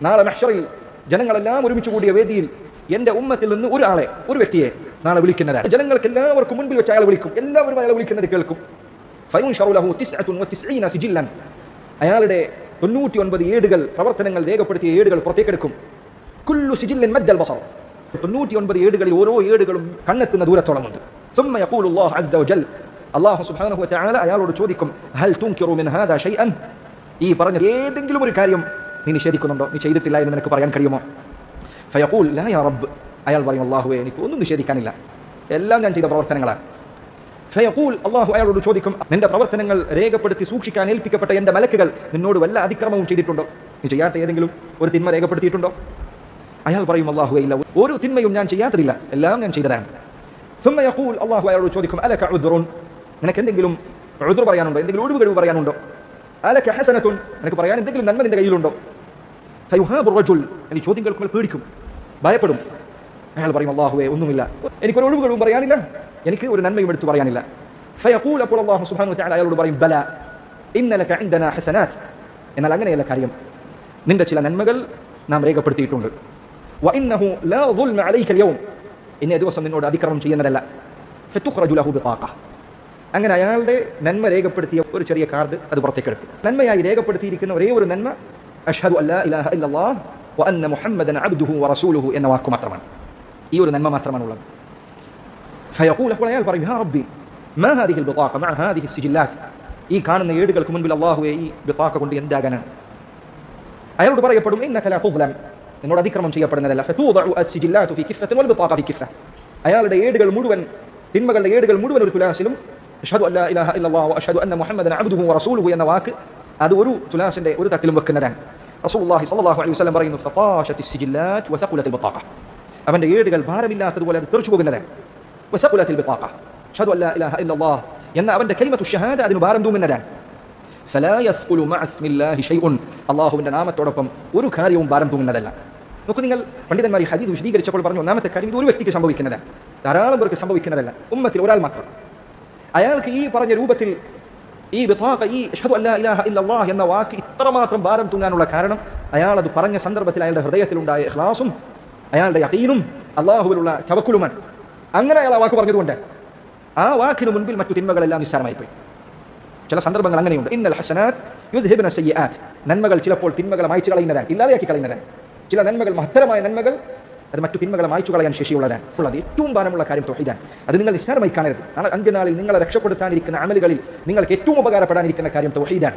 നാളെ മഹ്ഷറിൽ ജനങ്ങളെല്ലാം ഒരുമിച്ച് കൂടിയ വേദിയിൽ എന്റെ ഉമ്മത്തിൽ നിന്ന് ഒരാളെ ഒരു വ്യക്തിയെ നാളെ വിളിക്കുന്നതാണ് ജനങ്ങൾക്ക് എല്ലാവർക്കും മുൻപിൽ വെച്ച് അയാൾ വിളിക്കും എല്ലാവരും അയാൾ വിളിക്കുന്നത് കേൾക്കും ഫയുൻഷറു ലഹു തിസ്അത്തുൻ വതിസ്ഈന സിജില്ലൻ അയാളുടെ തൊണ്ണൂറ്റി ഒൻപത് ഏടുകൾ പ്രവർത്തനങ്ങൾ രേഖപ്പെടുത്തിയ ഏടുകൾ പുറത്തേക്കെടുക്കും കുല്ലു സിജില്ലൻ മദ്ദൽ ബസർ തൊണ്ണൂറ്റി ഒൻപത് ഏടുകളിൽ ഓരോ ഏടുകളും കണ്ണെത്തുന്ന ദൂരത്തോളമുണ്ട് ثم يقول الله عز وجل അള്ളാഹു സുബ്ഹാനഹു വതആല അയാളോട് ചോദിക്കും ഹൽ തുൻകിറു മിൻ ഹാദാ ഷൈഅൻ ഈ പറഞ്ഞ ഏതെങ്കിലും ഒരു കാര്യം നീ നിഷേധിക്കുന്നുണ്ടോ? നീ ചെയ്തിട്ടില്ല എന്ന് നിനക്ക് പറയാൻ കഴിയുമോ? ഫയക്കൂൽ ലാ യാ റബ്ബ്. അയാൾ പറയും അള്ളാഹുവേ എനിക്ക് ഒന്നും നിഷേധിക്കാനില്ല. എല്ലാം ഞാൻ ചെയ്ത പ്രവർത്തനങ്ങളാണ്. ഫയക്കൂൽ അള്ളാഹു അയാളോട് ചോദിക്കും നിന്റെ പ്രവർത്തനങ്ങൾ രേഖപ്പെടുത്തി സൂക്ഷിക്കാൻ ഏൽപ്പിക്കപ്പെട്ട എന്റെ മലക്കുകൾ നിന്നോട് വല്ല അതിക്രമവും ചെയ്തിട്ടുണ്ടോ? നീ ചെയ്യാത്ത ഏതെങ്കിലും ഒരു തിന്മ രേഖപ്പെടുത്തിയിട്ടുണ്ടോ? അയാൾ പറയും അള്ളാഹുവേ ഇല്ല. ഒരു തിന്മയും ഞാൻ ചെയ്യാത്തതില്ല. എല്ലാം ഞാൻ ചെയ്തതാണ്. സുമ്മ യഖൂൽ അള്ളാഹു അയാളോട് ചോദിക്കും അലക ഉദ്റുൻ? നിനക്ക് എന്തെങ്കിലും ഉദ്ർ പറയാനുണ്ടോ? എന്തെങ്കിലും ഒഴിവ് കഴിവ് പറയാനുണ്ടോ? അലക ഹസനത്തുൻ. നിനക്ക് പറയാൻ എന്തെങ്കിലും നന്മ നിന്റെ കയ്യിലുണ്ടോ? റജുൽ. എനിക്ക് ചോദ്യം കേൾക്കുമ്പോൾ പേടിക്കും. ഭയപ്പെടും. അയാൾ പറയും അള്ളാഹുവേ ഒന്നുമില്ല. എനിക്കൊരു ഒഴിവുകളും പറയാനില്ല. എനിക്ക് ഒരു നന്മയും എടുത്തു പറയാനില്ല. സുബ്ഹാനഹു അയാളോട് പറയും ബല ഇന്നലക എന്നാൽ അങ്ങനെയല്ല കാര്യം. നിന്റെ ചില നന്മകൾ നാം രേഖപ്പെടുത്തിയിട്ടുണ്ട്. വ ലാ അലൈക ദിവസം നിന്നോട് അതിക്രമം ചെയ്യുന്നതല്ല. ലഹു അങ്ങനെ അയാളുടെ നന്മ രേഖപ്പെടുത്തിയ ഒരു ചെറിയ കാർഡ് അത് പുറത്തേക്കെടുക്കും നന്മയായി രേഖപ്പെടുത്തിയിരിക്കുന്ന ഒരേ ഒരു നന്മ അഷ്ഹദു അല്ലാ ഇലാഹ ഇല്ലല്ലാഹ് വ അന്ന മുഹമ്മദൻ അബ്ദുഹു വറസൂലുഹു എന്ന വാക്ക് മാത്രമാണ് ഈ ഒരു നന്മ മാത്രമാണുള്ളത് ഫയഖൂൽ അപ്പോൾ അയാൾ പറയും യാ റബ്ബി മാ ഹാദിഹി البطاقه مع هذه السجلات ഈ കാണുന്ന ഏടുകൾക്ക് മുൻപിൽ അല്ലാഹുവേ ഈ ബിതാഖ കൊണ്ട് എന്താകാനാണ് അയാളോട് പറയപ്പെടും ഇന്നക ലാ തുസ്ലം നിന്നോട് അതിക്രമം ചെയ്യപ്പെടുന്നതല്ല ഫതൂദഉ അസ്സിജില്ലാതു ഫി കിഫ്ഫത്തിൻ വൽ ബിതാഖ ഫി കിഫ്ഫ അയാളുടെ ഏടുകൾ മുഴുവൻ തിന്മകളുടെ ഏടുകൾ മുഴുവൻ ഒരു തുലാസിലും അഷ്ഹദു അല്ലാ ഇലാഹ ഇല്ലല്ലാഹു വഅഷ്ഹദു അന്ന മുഹമ്മദൻ അബ്ദുഹു വറസൂലുഹു എന്ന വാക്ക് അത് ഒരു തുലാസിന്റെ ഒരു തട്ടിലും വെക്കുന്നതാണ് റസൂലുള്ളാഹി സ്വല്ലല്ലാഹു അലൈഹി വസല്ലം പറയുന്നു ഫതാഷത്തി സിജില്ലാത്ത് വസഖുലത്തിൽ ബിതാഖ അവന്റെ ഏടുകൾ ഭാരമില്ലാത്തതുപോലെ അത് തെറിച്ചു പോകുന്നതാണ് വസഖുലത്തിൽ ബിതാഖ അഷ്ഹദു അല്ലാ ഇലാഹ ഇല്ലല്ലാഹ് എന്ന അവന്റെ കലിമത്തു ഷഹാദ അതിന് ഭാരം തൂങ്ങുന്നതാണ്. അല്ലാഹുവിന്റെ നാമത്തോടൊപ്പം ഒരു കാര്യവും ഭാരം തൂങ്ങുന്നതല്ല. നോക്കൂ നിങ്ങൾ പണ്ഡിതന്മാർ ഈ ഹദീസ് വിശദീകരിച്ചപ്പോൾ പറഞ്ഞു ഒന്നാമത്തെ കാര്യം ഇത് ഒരു വ്യക്തിക്ക് സംഭവിക്കുന്നതാണ്. ധാരാളം പേർക്ക് സംഭവിക്കുന്നതല്ല. ഉമ്മത്തിൽ ഒരാൾ മാത്രം. അയാൾക്ക് ഈ പറഞ്ഞ രൂപത്തിൽ ഈ ബിതാഖ ഈ അഷ്ഹദു അല്ലാ ഇലാഹ ഇല്ലല്ലാഹ് എന്ന വാക്ക് ഇത്രമാത്രം ഭാരം തൂങ്ങാനുള്ള കാരണം അയാൾ അത് പറഞ്ഞ സന്ദർഭത്തിൽ അയാളുടെ ഹൃദയത്തിൽ ഹൃദയത്തിലുണ്ടായ ഇഖ്ലാസും അയാളുടെ യഖീനും അള്ളാഹുവിലുള്ള ചവക്കുലുമാണ് അങ്ങനെ അയാൾ ആ വാക്ക് പറഞ്ഞതുകൊണ്ട് ആ വാക്കിന് മുൻപിൽ മറ്റു തിന്മകളെല്ലാം നിസ്സാരമായി പോയി ചില സന്ദർഭങ്ങൾ അങ്ങനെയുണ്ട്. ഇന്നൽ ഹസനാത്ത് യുദ്ഹിബിന സയ്യാത്ത് നന്മകൾ ചിലപ്പോൾ തിന്മകളെ മായ്ച്ചു കളയുന്നതാണ് ഇല്ലാതെയാക്കി കളയുന്നതാണ്. ചില നന്മകൾ മഹത്തരമായ നന്മകൾ അത് മറ്റു തിന്മകളെ മായ്ച്ചു കളയാൻ ശേഷിയുള്ളതാണ്. ഉള്ളത് ഏറ്റവും ഭാരമുള്ള കാര്യം തൊഹിദാൻ അത് നിങ്ങൾ നിസ്സാരമായി കാണരുത്. അഞ്ച് നാളിൽ നിങ്ങളെ രക്ഷപ്പെടുത്താനിരിക്കുന്ന അമലുകളിൽ നിങ്ങൾക്ക് ഏറ്റവും ഉപകാരപ്പെടാനിരിക്കുന്ന കാര്യം തൊഹീദാൻ